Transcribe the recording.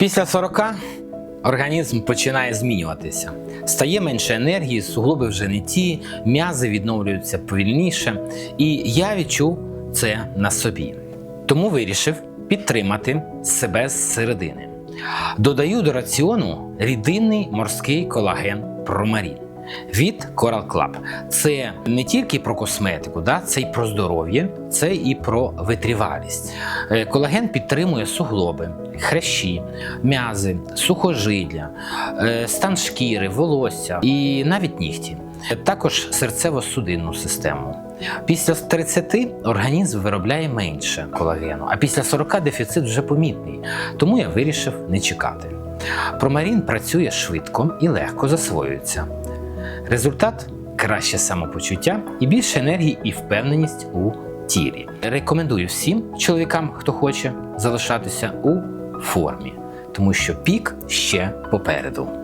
Після 40 організм починає змінюватися. Стає менше енергії, суглоби вже не ті, м'язи відновлюються повільніше. І я відчув це на собі. Тому вирішив підтримати себе зсередини. Додаю до раціону рідинний морський колаген Промарін від Coral Club. Це не тільки про косметику, да? це і про здоров'я, це і про витривалість. Е, Колаген підтримує суглоби, хрящі, м'язи, сухожилля, е, стан шкіри, волосся і навіть нігті. Також серцево-судинну систему. Після 30 організм виробляє менше колагену, а після 40 дефіцит вже помітний, тому я вирішив не чекати. Промарін працює швидко і легко засвоюється. Результат краще самопочуття і більше енергії і впевненість у тілі. Рекомендую всім чоловікам, хто хоче залишатися у формі, тому що пік ще попереду.